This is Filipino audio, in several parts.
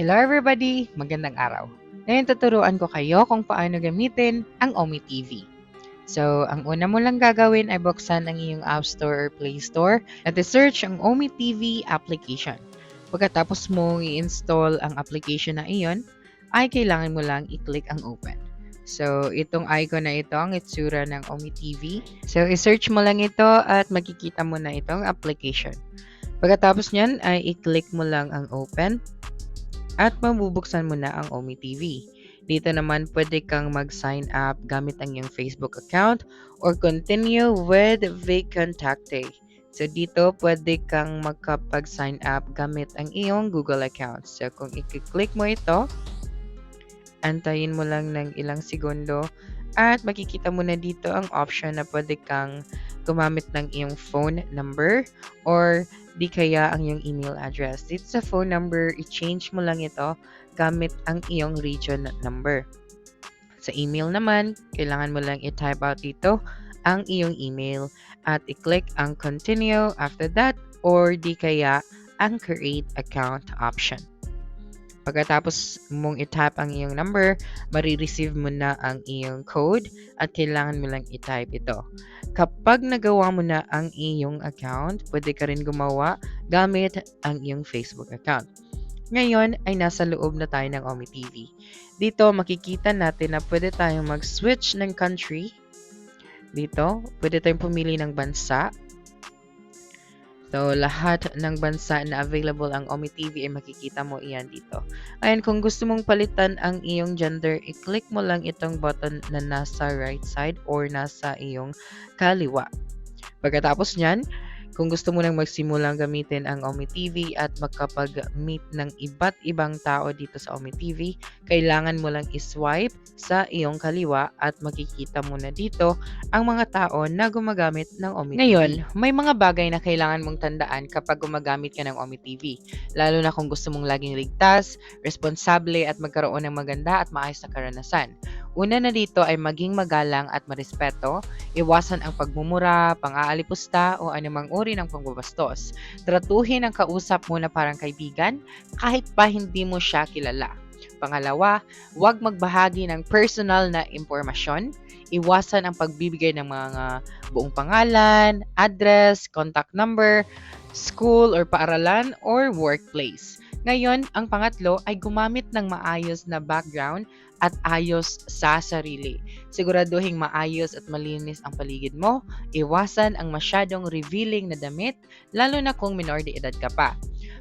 Hello everybody! Magandang araw. Ngayon tuturuan ko kayo kung paano gamitin ang Omi TV. So, ang una mo lang gagawin ay buksan ang iyong App Store or Play Store at search ang Omi TV application. Pagkatapos mo i-install ang application na iyon, ay kailangan mo lang i-click ang open. So, itong icon na ito ang itsura ng Omi TV. So, i-search mo lang ito at makikita mo na itong application. Pagkatapos niyan ay i-click mo lang ang open at mabubuksan mo na ang Omi TV. Dito naman pwede kang mag-sign up gamit ang iyong Facebook account or continue with Vcontakte. So dito pwede kang magkapag-sign up gamit ang iyong Google account. So kung i-click mo ito, antayin mo lang ng ilang segundo at makikita mo na dito ang option na pwede kang gumamit ng iyong phone number or di kaya ang iyong email address. Dito sa phone number, i-change mo lang ito gamit ang iyong region number. Sa email naman, kailangan mo lang i-type out dito ang iyong email at i-click ang continue after that or di kaya ang create account option. Pagkatapos mong i-type ang iyong number, marireceive mo na ang iyong code at kailangan mo lang i-type ito. Kapag nagawa mo na ang iyong account, pwede ka rin gumawa gamit ang iyong Facebook account. Ngayon ay nasa loob na tayo ng Omi TV. Dito makikita natin na pwede tayong mag-switch ng country. Dito, pwede tayong pumili ng bansa. So, lahat ng bansa na available ang Omi TV ay makikita mo iyan dito. Ayan, kung gusto mong palitan ang iyong gender, i-click mo lang itong button na nasa right side or nasa iyong kaliwa. Pagkatapos niyan, kung gusto mo nang magsimulang gamitin ang Omi TV at makapag-meet ng iba't ibang tao dito sa Omi TV, kailangan mo lang iswipe sa iyong kaliwa at makikita mo na dito ang mga tao na gumagamit ng Omi. Ngayon, may mga bagay na kailangan mong tandaan kapag gumagamit ka ng Omi TV, lalo na kung gusto mong laging ligtas, responsable at magkaroon ng maganda at maayos na karanasan. Una na dito ay maging magalang at marespeto, iwasan ang pagmumura, pang-aalipusta o anumang uri ng pangbabastos. Tratuhin ang kausap mo na parang kaibigan kahit pa hindi mo siya kilala. Pangalawa, huwag magbahagi ng personal na impormasyon. Iwasan ang pagbibigay ng mga buong pangalan, address, contact number, school or paaralan or workplace. Ngayon, ang pangatlo ay gumamit ng maayos na background at ayos sa sarili. Siguraduhin maayos at malinis ang paligid mo. Iwasan ang masyadong revealing na damit, lalo na kung minor de edad ka pa.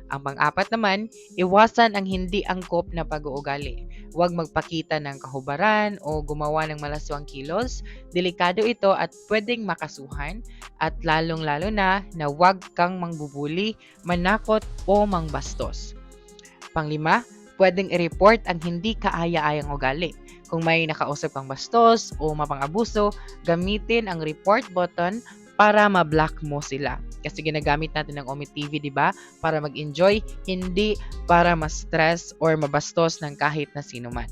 Ang pang-apat naman, iwasan ang hindi angkop na pag-uugali. Huwag magpakita ng kahubaran o gumawa ng malaswang kilos. Delikado ito at pwedeng makasuhan at lalong-lalo na na huwag kang mangbubuli, manakot o mangbastos. Panglima, pwedeng i-report ang hindi kaaya-ayang ugali. Kung may nakausap kang bastos o mapang-abuso, gamitin ang report button para ma-block mo sila. Kasi ginagamit natin ng Omi TV, di ba? Para mag-enjoy, hindi para ma-stress or mabastos ng kahit na sino man.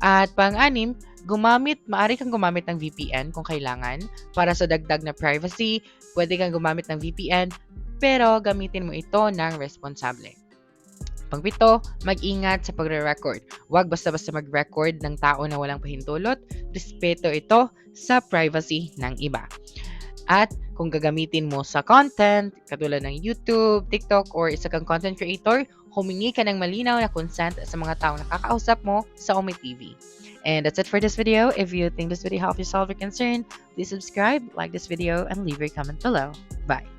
At pang-anim, gumamit, maaari kang gumamit ng VPN kung kailangan para sa dagdag na privacy. Pwede kang gumamit ng VPN, pero gamitin mo ito ng responsable. Pangpito, mag-ingat sa pagre-record. Huwag basta-basta mag-record ng tao na walang pahintulot. Respeto ito sa privacy ng iba. At kung gagamitin mo sa content, katulad ng YouTube, TikTok, or isa kang content creator, humingi ka ng malinaw na consent sa mga tao na kakausap mo sa Omi TV. And that's it for this video. If you think this video helped you solve your concern, please subscribe, like this video, and leave your comment below. Bye!